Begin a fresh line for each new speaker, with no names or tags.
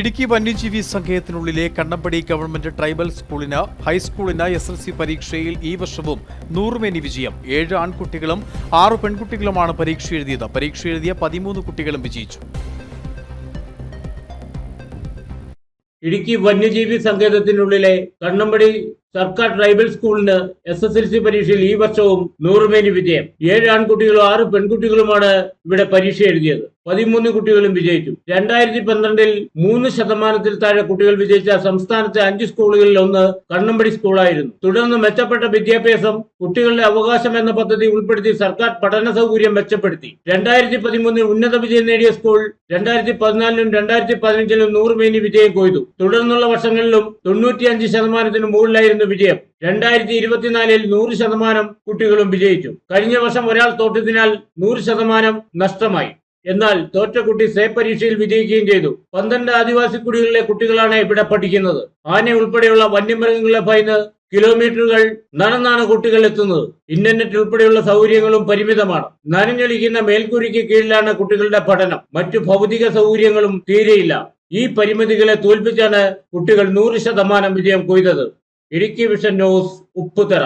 ഇടുക്കി വന്യജീവി സങ്കേതത്തിനുള്ളിലെ Kannampadi government tribal സ്കൂളിന് ഹൈസ്കൂളിന് S L C പരീക്ഷയിൽ ഈ വർഷവും നൂറുമേനി വിജയം. ഏഴ് ആൺകുട്ടികളും ആറ് പെൺകുട്ടികളുമാണ് പരീക്ഷ എഴുതിയത്. പരീക്ഷ എഴുതിയ പതിമൂന്ന് കുട്ടികളും വിജയിച്ചു.
ഇടുക്കി വന്യജീവി സങ്കേതത്തിനുള്ളിലെ കണ്ണമ്പടി സർക്കാർ ട്രൈബൽ സ്കൂളിന് എസ് എസ് എൽ സി പരീക്ഷയിൽ ഈ വർഷവും നൂറുമേനി വിജയം. ഏഴ് ആൺകുട്ടികളും ആറ് പെൺകുട്ടികളുമാണ് ഇവിടെ പരീക്ഷ എഴുതിയത്. പതിമൂന്ന് കുട്ടികളും വിജയിച്ചു രണ്ടായിരത്തി പന്ത്രണ്ടിൽ മൂന്ന് ശതമാനത്തിൽ താഴെ കുട്ടികൾ വിജയിച്ച സംസ്ഥാനത്തെ അഞ്ച് സ്കൂളുകളിൽ ഒന്ന് കണ്ണമ്പടി സ്കൂളായിരുന്നു. തുടർന്ന് മെച്ചപ്പെട്ട വിദ്യാഭ്യാസം കുട്ടികളുടെ അവകാശം എന്ന പദ്ധതി ഉൾപ്പെടുത്തി സർക്കാർ പഠന സൗകര്യം മെച്ചപ്പെടുത്തി. രണ്ടായിരത്തി പതിമൂന്നിൽ ഉന്നത വിജയം നേടിയ സ്കൂൾ രണ്ടായിരത്തി പതിനാലിലും രണ്ടായിരത്തി പതിനഞ്ചിലും നൂറ് മേനി വിജയം കൊയ്തു. തുടർന്നുള്ള വർഷങ്ങളിലും തൊണ്ണൂറ്റിയഞ്ച് ശതമാനത്തിന് മുകളിലായിരുന്നു വിജയം. രണ്ടായിരത്തി ഇരുപത്തിനാലിൽ നൂറ് ശതമാനം കുട്ടികളും വിജയിച്ചു. കഴിഞ്ഞ വർഷം ഒരാൾ തോറ്റതിനാൽ നൂറ് ശതമാനം നഷ്ടമായി. എന്നാൽ തോറ്റ കുട്ടി സേ പരീക്ഷയിൽ വിജയിക്കുകയും ചെയ്തു. പന്ത്രണ്ട് ആദിവാസി കുടികളിലെ കുട്ടികളാണ് ഇവിടെ പഠിക്കുന്നത്. ആന ഉൾപ്പെടെയുള്ള വന്യമൃഗങ്ങളെ ഭയന്ന് കിലോമീറ്ററുകൾ നടന്നാണ് കുട്ടികൾ എത്തുന്നത്. ഇന്റർനെറ്റ് ഉൾപ്പെടെയുള്ള സൗകര്യങ്ങളും പരിമിതമാണ്. നനഞ്ഞൊലിക്കുന്ന മേൽക്കൂരിക്ക് കീഴിലാണ് കുട്ടികളുടെ പഠനം. മറ്റു ഭൗതിക സൗകര്യങ്ങളും തീരെയില്ല. ഈ പരിമിതികളെ തോൽപ്പിച്ചാണ് കുട്ടികൾ നൂറ് ശതമാനം വിജയം കൊയ്തത്. Idukki vision news Upputhara.